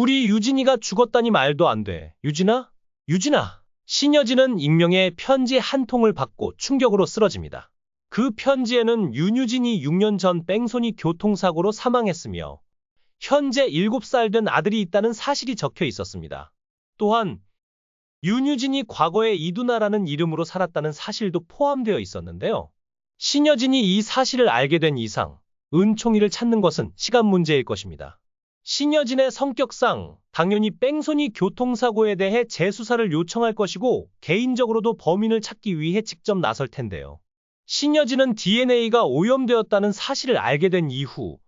우리 유진이가 죽었다니 말도 안 돼. 유진아? 유진아. 신여진은 익명의 편지 한 통을 받고 충격으로 쓰러집니다. 그 편지에는 윤유진이 6년 전 뺑소니 교통사고로 사망했으며 현재 7살 된 아들이 있다는 사실이 적혀 있었습니다. 또한 윤유진이 과거에 이두나라는 이름으로 살았다는 사실도 포함되어 있었는데요. 신여진이 이 사실을 알게 된 이상 은총이를 찾는 것은 시간 문제일 것입니다. 신여진의 성격상 당연히 뺑소니 교통사고에 대해 재수사를 요청할 것이고 개인적으로도 범인을 찾기 위해 직접 나설 텐데요. 신여진은 DNA가 오염되었다는 사실을 알게 된 이후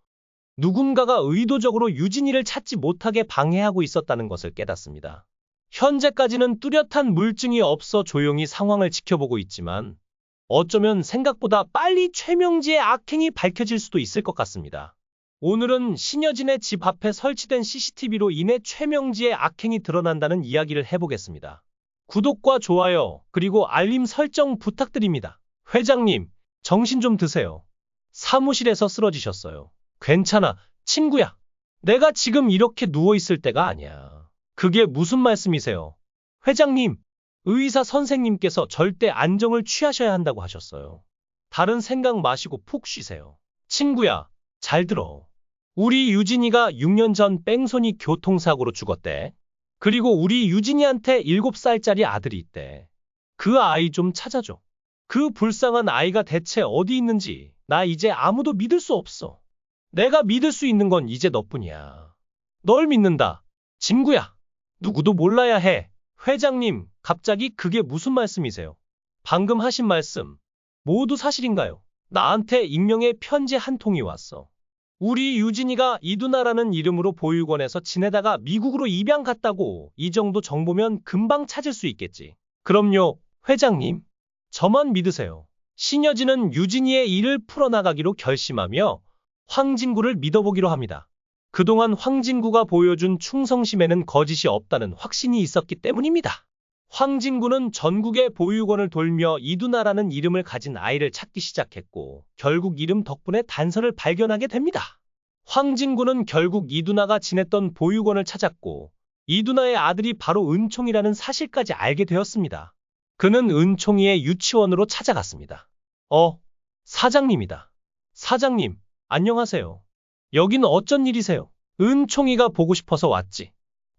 누군가가 의도적으로 유진이를 찾지 못하게 방해하고 있었다는 것을 깨닫습니다. 현재까지는 뚜렷한 물증이 없어 조용히 상황을 지켜보고 있지만 어쩌면 생각보다 빨리 최명지의 악행이 밝혀질 수도 있을 것 같습니다. 오늘은 신여진의 집 앞에 설치된 CCTV로 인해 최명지의 악행이 드러난다는 이야기를 해보겠습니다. 구독과 좋아요, 그리고 알림 설정 부탁드립니다. 회장님, 정신 좀 드세요. 사무실에서 쓰러지셨어요. 괜찮아, 친구야. 내가 지금 이렇게 누워있을 때가 아니야. 그게 무슨 말씀이세요? 회장님, 의사 선생님께서 절대 안정을 취하셔야 한다고 하셨어요. 다른 생각 마시고 푹 쉬세요. 친구야, 잘 들어. 우리 유진이가 6년 전 뺑소니 교통사고로 죽었대. 그리고 우리 유진이한테 7살짜리 아들이 있대. 그 아이 좀 찾아줘. 그 불쌍한 아이가 대체 어디 있는지 나 이제 아무도 믿을 수 없어. 내가 믿을 수 있는 건 이제 너뿐이야. 널 믿는다. 친구야. 누구도 몰라야 해. 회장님, 갑자기 그게 무슨 말씀이세요? 방금 하신 말씀, 모두 사실인가요? 나한테 익명의 편지 한 통이 왔어. 우리 유진이가 이두나라는 이름으로 보육원에서 지내다가 미국으로 입양 갔다고 이 정도 정보면 금방 찾을 수 있겠지. 그럼요, 회장님. 저만 믿으세요. 신여진은 유진이의 일을 풀어나가기로 결심하며 황진구를 믿어보기로 합니다. 그동안 황진구가 보여준 충성심에는 거짓이 없다는 확신이 있었기 때문입니다. 황진구는 전국의 보육원을 돌며 이두나라는 이름을 가진 아이를 찾기 시작했고 결국 이름 덕분에 단서를 발견하게 됩니다. 황진구는 결국 이두나가 지냈던 보육원을 찾았고 이두나의 아들이 바로 은총이라는 사실까지 알게 되었습니다. 그는 은총이의 유치원으로 찾아갔습니다. 어, 사장님이다. 사장님, 안녕하세요. 여긴 어쩐 일이세요? 은총이가 보고 싶어서 왔지.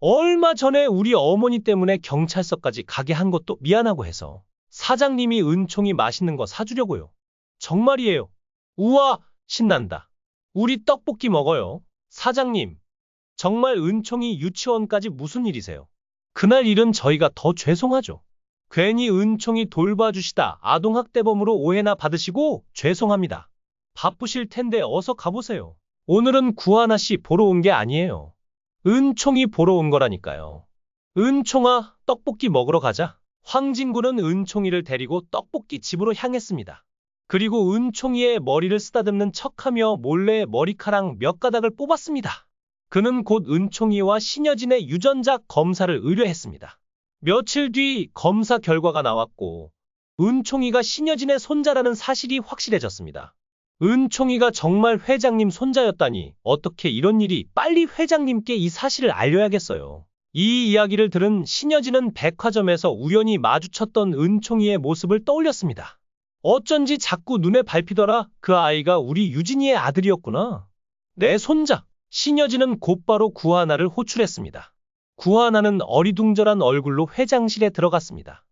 얼마 전에 우리 어머니 때문에 경찰서까지 가게 한 것도 미안하고 해서 사장님이 은총이 맛있는 거 사주려고요. 정말이에요. 우와, 신난다. 우리 떡볶이 먹어요. 사장님, 정말 은총이 유치원까지 무슨 일이세요? 그날 일은 저희가 더 죄송하죠. 괜히 은총이 돌봐주시다 아동학대범으로 오해나 받으시고 죄송합니다. 바쁘실 텐데 어서 가보세요. 오늘은 구하나 씨 보러 온 게 아니에요. 은총이 보러 온 거라니까요. 은총아, 떡볶이 먹으러 가자. 황진구는 은총이를 데리고 떡볶이 집으로 향했습니다. 그리고 은총이의 머리를 쓰다듬는 척하며 몰래 머리카락 몇 가닥을 뽑았습니다. 그는 곧 은총이와 신여진의 유전자 검사를 의뢰했습니다. 며칠 뒤 검사 결과가 나왔고 은총이가 신여진의 손자라는 사실이 확실해졌습니다. 은총이가 정말 회장님 손자였다니 어떻게 이런 일이 빨리 회장님께 이 사실을 알려야겠어요. 이 이야기를 들은 신여진은 백화점에서 우연히 마주쳤던 은총이의 모습을 떠올렸습니다. 어쩐지 자꾸 눈에 밟히더라. 그 아이가 우리 유진이의 아들이었구나. 내 손자. 신여진은 곧바로 구하나를 호출했습니다. 구하나는 어리둥절한 얼굴로 회장실에 들어갔습니다.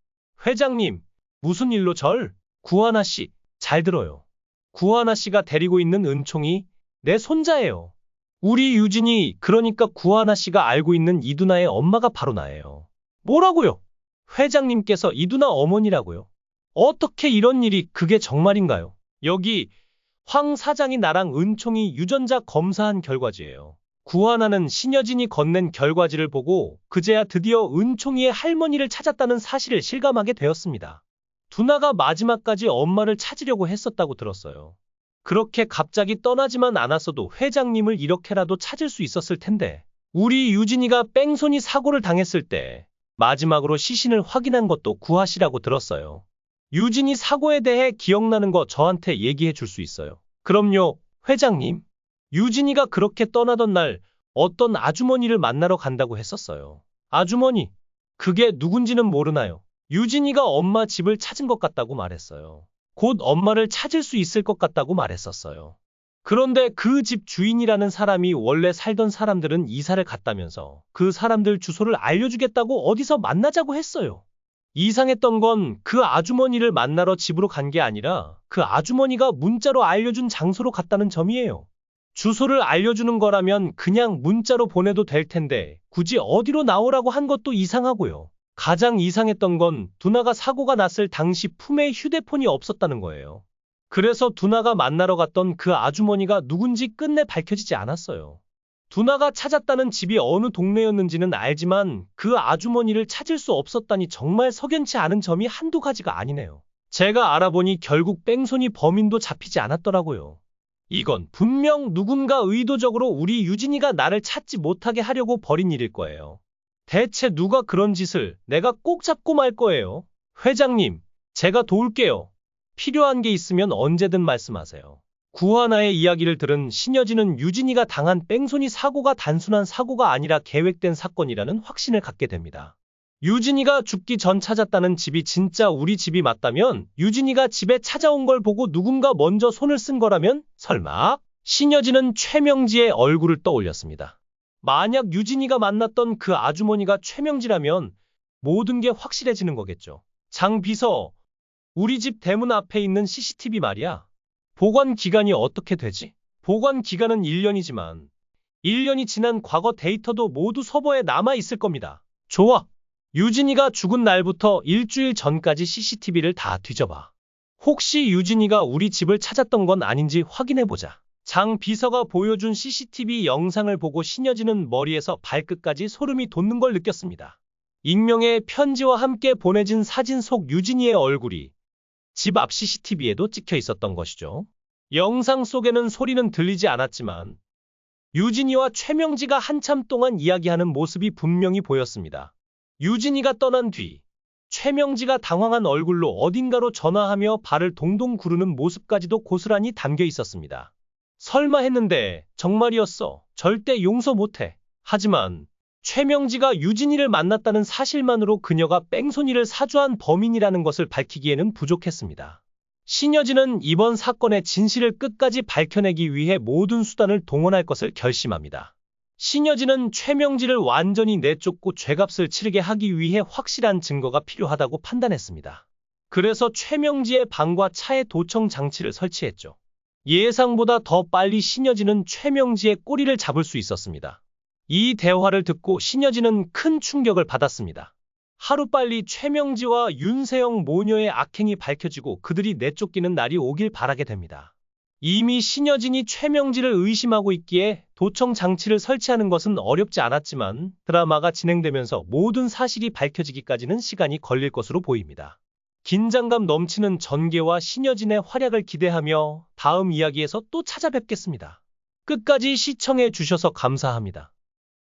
회장님, 무슨 일로 절? 구하나 씨, 잘 들어요. 구하나 씨가 데리고 있는 은총이 내 손자예요. 우리 유진이 그러니까 구하나 씨가 알고 있는 이두나의 엄마가 바로 나예요. 뭐라고요? 회장님께서 이두나 어머니라고요? 어떻게 이런 일이 그게 정말인가요? 여기 황 사장이 나랑 은총이 유전자 검사한 결과지예요. 구하나는 신여진이 건넨 결과지를 보고 그제야 드디어 은총이의 할머니를 찾았다는 사실을 실감하게 되었습니다. 두나가 마지막까지 엄마를 찾으려고 했었다고 들었어요. 그렇게 갑자기 떠나지만 않았어도 회장님을 이렇게라도 찾을 수 있었을 텐데 우리 유진이가 뺑소니 사고를 당했을 때 마지막으로 시신을 확인한 것도 구하시라고 들었어요. 유진이 사고에 대해 기억나는 거 저한테 얘기해 줄 수 있어요. 그럼요, 회장님. 유진이가 그렇게 떠나던 날 어떤 아주머니를 만나러 간다고 했었어요. 아주머니, 그게 누군지는 모르나요? 유진이가 엄마 집을 찾은 것 같다고 말했어요. 곧 엄마를 찾을 수 있을 것 같다고 말했었어요. 그런데 그 집 주인이라는 사람이 원래 살던 사람들은 이사를 갔다면서 그 사람들 주소를 알려주겠다고 어디서 만나자고 했어요. 이상했던 건 그 아주머니를 만나러 집으로 간 게 아니라 그 아주머니가 문자로 알려준 장소로 갔다는 점이에요. 주소를 알려주는 거라면 그냥 문자로 보내도 될 텐데 굳이 어디로 나오라고 한 것도 이상하고요. 가장 이상했던 건 두나가 사고가 났을 당시 품에 휴대폰이 없었다는 거예요. 그래서 두나가 만나러 갔던 그 아주머니가 누군지 끝내 밝혀지지 않았어요. 두나가 찾았다는 집이 어느 동네였는지는 알지만 그 아주머니를 찾을 수 없었다니 정말 석연치 않은 점이 한두 가지가 아니네요. 제가 알아보니 결국 뺑소니 범인도 잡히지 않았더라고요. 이건 분명 누군가 의도적으로 우리 유진이가 나를 찾지 못하게 하려고 벌인 일일 거예요. 대체 누가 그런 짓을 내가 꼭 잡고 말 거예요. 회장님, 제가 도울게요. 필요한 게 있으면 언제든 말씀하세요. 구하나의 이야기를 들은 신여진은 유진이가 당한 뺑소니 사고가 단순한 사고가 아니라 계획된 사건이라는 확신을 갖게 됩니다. 유진이가 죽기 전 찾았다는 집이 진짜 우리 집이 맞다면 유진이가 집에 찾아온 걸 보고 누군가 먼저 손을 쓴 거라면 설마 신여진은 최명지의 얼굴을 떠올렸습니다. 만약 유진이가 만났던 그 아주머니가 최명지라면 모든 게 확실해지는 거겠죠. 장 비서, 우리 집 대문 앞에 있는 CCTV 말이야. 보관 기간이 어떻게 되지? 보관 기간은 1년이지만 1년이 지난 과거 데이터도 모두 서버에 남아 있을 겁니다. 좋아. 유진이가 죽은 날부터 일주일 전까지 CCTV를 다 뒤져봐. 혹시 유진이가 우리 집을 찾았던 건 아닌지 확인해보자. 장 비서가 보여준 CCTV 영상을 보고 신여진은 머리에서 발끝까지 소름이 돋는 걸 느꼈습니다. 익명의 편지와 함께 보내진 사진 속 유진이의 얼굴이 집 앞 CCTV에도 찍혀 있었던 것이죠. 영상 속에는 소리는 들리지 않았지만 유진이와 최명지가 한참 동안 이야기하는 모습이 분명히 보였습니다. 유진이가 떠난 뒤 최명지가 당황한 얼굴로 어딘가로 전화하며 발을 동동 구르는 모습까지도 고스란히 담겨 있었습니다. 설마 했는데 정말이었어. 절대 용서 못해. 하지만 최명지가 유진이를 만났다는 사실만으로 그녀가 뺑소니를 사주한 범인이라는 것을 밝히기에는 부족했습니다. 신여진은 이번 사건의 진실을 끝까지 밝혀내기 위해 모든 수단을 동원할 것을 결심합니다. 신여진은 최명지를 완전히 내쫓고 죄값을 치르게 하기 위해 확실한 증거가 필요하다고 판단했습니다. 그래서 최명지의 방과 차에 도청 장치를 설치했죠. 예상보다 더 빨리 신여진은 최명지의 꼬리를 잡을 수 있었습니다. 이 대화를 듣고 신여진은 큰 충격을 받았습니다. 하루빨리 최명지와 윤세영 모녀의 악행이 밝혀지고 그들이 내쫓기는 날이 오길 바라게 됩니다. 이미 신여진이 최명지를 의심하고 있기에 도청 장치를 설치하는 것은 어렵지 않았지만 드라마가 진행되면서 모든 사실이 밝혀지기까지는 시간이 걸릴 것으로 보입니다. 긴장감 넘치는 전개와 신여진의 활약을 기대하며 다음 이야기에서 또 찾아뵙겠습니다. 끝까지 시청해 주셔서 감사합니다.